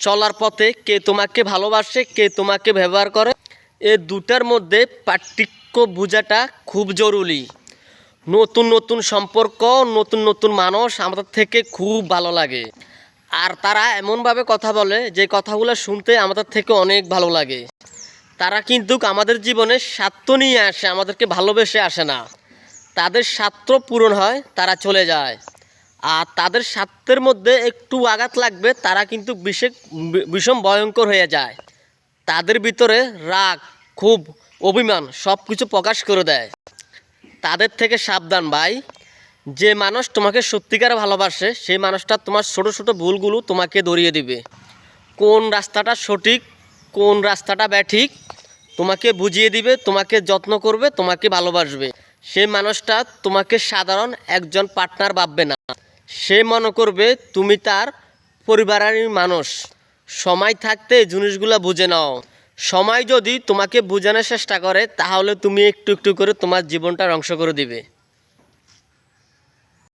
চলার পথে কে তোমাকে ভালোবাসে, কে তোমাকে ব্যবহার করে, এ দুটার মধ্যে পার্থক্য বোঝাটা খুব জরুরি। নতুন নতুন সম্পর্ক, নতুন নতুন মানুষ আমাদের থেকে খুব ভালো লাগে। আর তারা এমনভাবে কথা বলে যে কথাগুলো শুনতে আমাদের থেকে অনেক ভালো লাগে। তারা কিন্তু আমাদের জীবনে স্বার্থ নিয়ে আসে, আমাদেরকে ভালোবেসে আসে না। তাদের স্বার্থ পূরণ হয়, তারা চলে যায়। আর তাদের স্বার্থের মধ্যে একটু আঘাত লাগবে, তারা কিন্তু বিশেষ ভীষণ ভয়ঙ্কর হয়ে যায়। তাদের ভিতরে রাগ খুব অভিমান সব কিছু প্রকাশ করে দেয়। তাদের থেকে সাবধান ভাই। যে মানুষ তোমাকে সত্যিকার ভালোবাসে, সেই মানুষটা তোমার ছোট ছোট ভুলগুলো তোমাকে ধরিয়ে দিবে। কোন রাস্তাটা সঠিক, কোন রাস্তাটা ব্যাঠিক, তোমাকে বুঝিয়ে দিবে, তোমাকে যত্ন করবে, তোমাকে ভালোবাসবে। সেই মানুষটা তোমাকে সাধারণ একজন পার্টনার ভাববে না। সে মনে করবে তুমি তার পরিবারের মানুষ। সময় থাকতে জিনিসগুলো বুঝে নাও। সময় যদি তোমাকে বোঝানোর চেষ্টা করে, তাহলে তুমি একটু একটু করে তোমার জীবনটা ধ্বংস করে দিবে।